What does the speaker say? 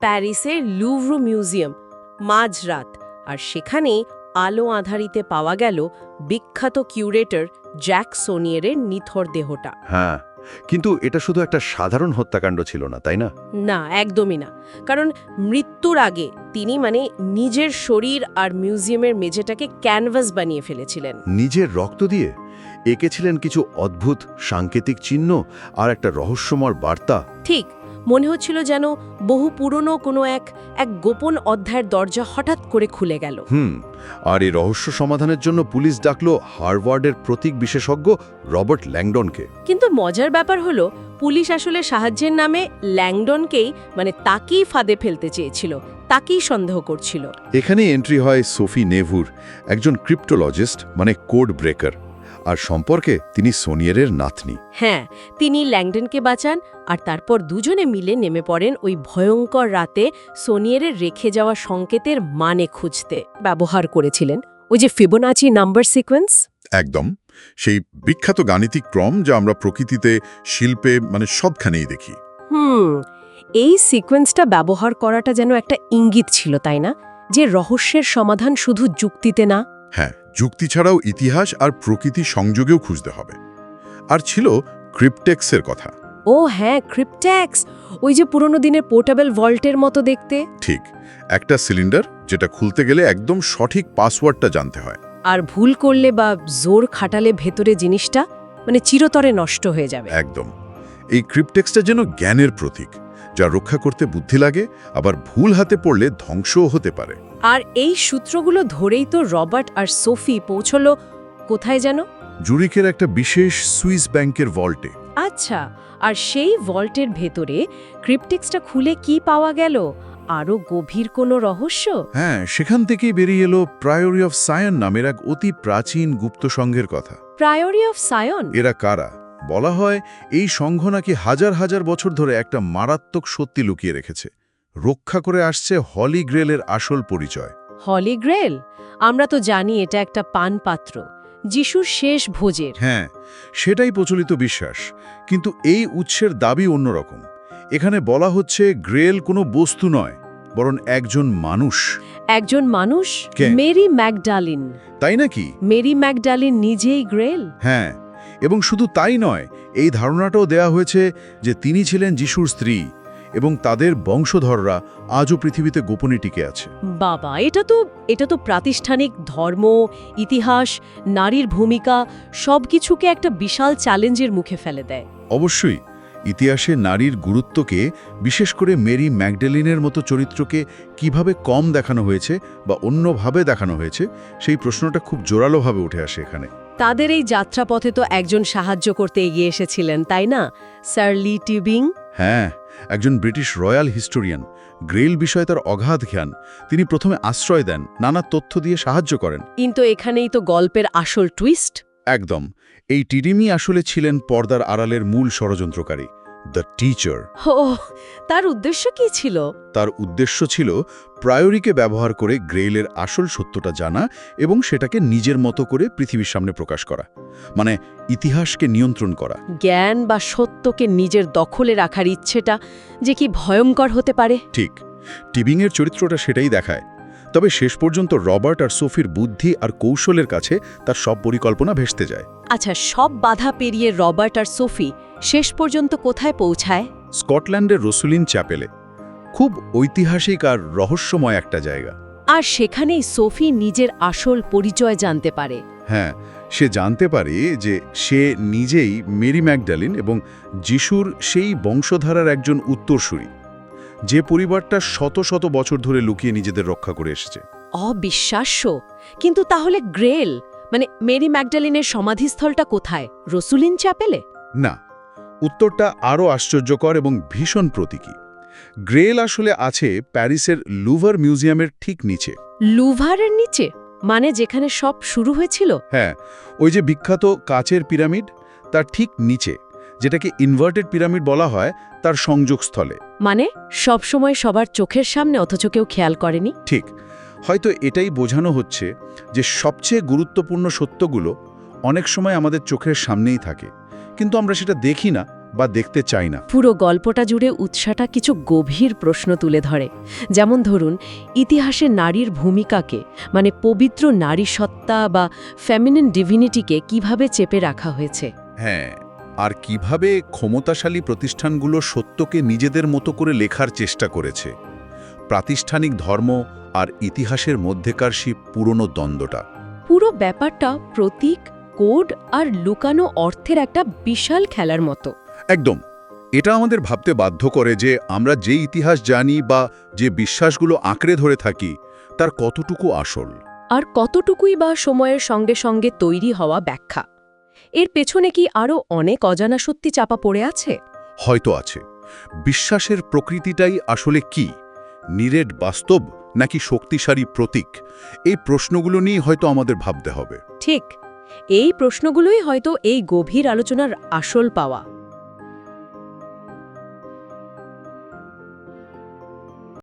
প্যারিসের লুভ্রু মিউজিয়াম মাঝরাত আর সেখানে আলো আধারিতে পাওয়া গেল বিখ্যাত কিউরেটর জ্যাক সোনিয়ারের নিথর দেহটা। হ্যাঁ কিন্তু এটা শুধু একটা সাধারণ হত্যাকাণ্ড ছিল না তাই না? না একদমই না। কারণ মৃত্যুর আগে তিনি মানে নিজের শরীর আর মিউজিয়ামের মেঝেটাকে ক্যানভাস বানিয়ে ফেলেছিলেন। নিজের রক্ত দিয়ে এঁকেছিলেন কিছু অদ্ভুত সাংকেতিক চিহ্ন আর একটা রহস্যময় বার্তা। ঠিক মনে হচ্ছিল যেন বহু পুরনো কোনো এক এক গোপন অধ্যায়ের দরজা হঠাৎ করে খুলে গেল। হুম আর এই রহস্য সমাধানের জন্য পুলিশ ডাকলো হার্ভার্ডের প্রতীক বিশেষজ্ঞ রবার্ট ল্যাংডনকে। কিন্তু মজার ব্যাপার হলো পুলিশ আসলে সাহায্যের নামে ল্যাংডনকেই মানে তাকেই ফাঁদে ফেলতে চেয়েছিল তাকেই সন্দেহ করছিল। এখানে এন্ট্রি হয় সোফি নেভুর একজন ক্রিপ্টোলজিস্ট মানে কোড ব্রেকার আর সম্পর্কে তিনি সোনিয়ারের নাতনি। হ্যাঁ তিনি ল্যাংডনকে বাঁচান আর তারপর দুজনে মিলে নেমে পড়েন ওই ভয়ঙ্কর রাতে সোনিয়ারের রেখে যাওয়া সংকেতের মানে খুঁজতে ব্যবহার করেছিলেন। ওই যে ফিবোনাচি নাম্বার সিকোয়েন্স? একদম। সেই বিখ্যাত গাণিতিক ক্রম যা আমরা প্রকৃতিতে শিল্পে মানে সবখানেই দেখি। হুম এই সিকোয়েন্সটা ব্যবহার করাটা যেন একটা ইঙ্গিত ছিল তাই না? যে রহস্যের সমাধান শুধু যুক্তিতে না হ্যাঁ যুক্তি ছাড়াও ইতিহাস আর প্রকৃতি সংযোগেও খুঁজতে হবে। আর ছিল ক্রিপ্টেক্সের কথা। ও হ্যাঁ ক্রিপ্ট্যাক্স ওই যে পুরনো দিনের পোর্টেবল ভল্টের মতো দেখতে। ঠিক একটা সিলিন্ডার যেটা খুলতে গেলে একদম সঠিক পাসওয়ার্ডটা জানতে হয়। আর ভুল করলে বা জোর খাটালে ভেতরে জিনিসটা মানে চিরতরে নষ্ট হয়ে যাবে। একদম। এই ক্রিপ্টেক্সটা যেন জ্ঞানের প্রতীক। যা রক্ষা করতে বুদ্ধি লাগে আবার ভুল হাতে পড়লে ধ্বংসও হতে পারে। আর এই সূত্রগুলো ধরেই তো রবার্ট আর সোফি পৌঁছলো কোথায় যেন? জুরিকের একটা বিশেষ সুইস ব্যাংকের ভল্টে আচ্ছা আর সেই ভল্টের ভেতরে ক্রিপ্টেক্সটা খুলে কি পাওয়া গেল? আরও গভীর কোনো রহস্য? হ্যাঁ সেখান থেকেই বেরিয়ে এলো প্রায়োরি অফ সায়ন নামের এক অতি প্রাচীন গুপ্ত সংঘের কথা। প্রায়োরি অফ সায়ন এরা কারা? বলা হয় এই সংঘ নাকি হাজার হাজার বছর ধরে একটা মারাত্মক সত্যি লুকিয়ে রেখেছে। রক্ষা করে আসছে হলি গ্রেলের আসল পরিচয়। Holy grail? আমরা তো জানি এটা একটা পান পাত্র যিশুর শেষ ভোজের। হ্যাঁ সেটাই প্রচলিত বিশ্বাস। কিন্তু এই উৎসের দাবি অন্যরকম। এখানে বলা হচ্ছে গ্রেল কোনো বস্তু নয় বরং একজন মানুষ। একজন মানুষ? Mary Magdalene. তাই নাকি? মেরি ম্যাকডালিন নিজেই গ্রেল? হ্যাঁ এবং শুধু তাই নয় এই ধারণাটাও দেয়া হয়েছে যে তিনি ছিলেন যিশুর স্ত্রী এবং তাদের বংশধররা আজও পৃথিবীতে গোপনে টিকে আছে। বাবা এটা তো এটা তো প্রাতিষ্ঠানিক ধর্ম ইতিহাস নারীর ভূমিকা সবকিছুকে একটা বিশাল চ্যালেঞ্জের মুখে ফেলে দেয়। অবশ্যই ইতিহাসে নারীর গুরুত্বকে বিশেষ করে মেরি ম্যাকডেলিনের মতো চরিত্রকে কীভাবে কম দেখানো হয়েছে বা অন্যভাবে দেখানো হয়েছে সেই প্রশ্নটা খুব জোরালোভাবে উঠে আসে এখানে। তাদের এই যাত্রাপথে তো একজন সাহায্য করতে এগিয়ে এসেছিলেন তাই না? স্যার লি টিউবিং? হ্যাঁ একজন ব্রিটিশ রয়্যাল হিস্টোরিয়ান। গ্রেল বিষয়ে তার অগাধ জ্ঞান। তিনি প্রথমে আশ্রয় দেন নানা তথ্য দিয়ে সাহায্য করেন। কিন্তু এখানেই তো গল্পের আসল টুইস্ট একদম। এই টিডিমি আসলে ছিলেন পর্দার আড়ালের মূল ষড়যন্ত্রকারী। The teacher. ও তার উদ্দেশ্য কি ছিল? তার উদ্দেশ্য ছিল প্রায়োরিকে ব্যবহার করে গ্রেইলের আসল সত্যটা জানা এবং সেটাকে নিজের মতো করে পৃথিবীর সামনে প্রকাশ করা। মানে ইতিহাসকে নিয়ন্ত্রণ করা। জ্ঞান বা সত্যকে নিজের দখলে রাখার ইচ্ছেটা যে কি ভয়ঙ্কর হতে পারে? ঠিক। টিবিংয়ের চরিত্রটা সেটাই দেখায়। তবে শেষ পর্যন্ত রবার্ট আর সোফির বুদ্ধি আর কৌশলের কাছে তার সব পরিকল্পনা ভেস্তে যায়। আচ্ছা সব বাধা পেরিয়ে রবার্ট আর সোফি শেষ পর্যন্ত কোথায় পৌঁছায়? স্কটল্যান্ডের রসুলিন চ্যাপেলে। খুব ঐতিহাসিক আর রহস্যময় একটা জায়গা। আর সেখানেই সোফি নিজের আসল পরিচয় জানতে পারে। হ্যাঁ সে জানতে পারে যে সে নিজেই মেরি ম্যাকডালিন এবং যিশুর সেই বংশধারার একজন উত্তরসূরি। যে পরিবারটা শত শত বছর ধরে লুকিয়ে নিজেদের রক্ষা করে এসেছে। অবিশ্বাস্য। কিন্তু তাহলে গ্রেল মানে মেরি ম্যাকডালিনের সমাধিস্থলটা কোথায়? রসুলিন চ্যাপেলে? না উত্তরটা আরও আশ্চর্যকর এবং ভীষণ প্রতীকী। গ্রেল আসলে আছে প্যারিসের লুভার মিউজিয়ামের ঠিক নিচে। লুভারের নিচে? মানে যেখানে সব শুরু হয়েছিল? হ্যাঁ ওই যে বিখ্যাত কাচের পিরামিড তার ঠিক নিচে যেটাকে ইনভার্টেড পিরামিড বলা হয় তার সংযোগস্থলে। মানে সব সময় সবার চোখের সামনে অথচ কেউ খেয়াল করেনি? ঠিক হয়তো এটাই বোঝানো হচ্ছে যে সবচেয়ে গুরুত্বপূর্ণ সত্যগুলো অনেক সময় আমাদের চোখের সামনেই থাকে। কিন্তু আমরা সেটা দেখি না বা দেখতে চাই না। পুরো গল্পটা জুড়ে উৎসাটা কিছু গভীর প্রশ্ন তুলে ধরে। যেমন ধরুন ইতিহাসে নারীর ভূমিকাকে মানে পবিত্র নারী সত্তা বা ফেমিনিন ডিভিনিটিকে কীভাবে চেপে রাখা হয়েছে? হ্যাঁ আর কীভাবে ক্ষমতাশালী প্রতিষ্ঠানগুলো সত্যকে নিজেদের মতো করে লেখার চেষ্টা করেছে। প্রাতিষ্ঠানিক ধর্ম আর ইতিহাসের মধ্যেকার সেই পুরনো দ্বন্দ্বটা। পুরো ব্যাপারটা প্রতীক কোড আর লুকানো অর্থের একটা বিশাল খেলার মতো। একদম। এটা আমাদের ভাবতে বাধ্য করে যে আমরা যে ইতিহাস জানি বা যে বিশ্বাসগুলো আঁকড়ে ধরে থাকি তার কতটুকু আসল। আর কতটুকুই বা সময়ের সঙ্গে সঙ্গে তৈরি হওয়া ব্যাখ্যা। এর পেছনে কি আরও অনেক অজানা সত্যি চাপা পড়ে আছে? হয়তো আছে। বিশ্বাসের প্রকৃতিটাই আসলে কি? নিরেট বাস্তব নাকি শক্তিশালী প্রতীক? এই প্রশ্নগুলো নিয়ে হয়তো আমাদের ভাবতে হবে। ঠিক। এই প্রশ্নগুলোই হয়তো এই গভীর আলোচনার আসল পাওয়া।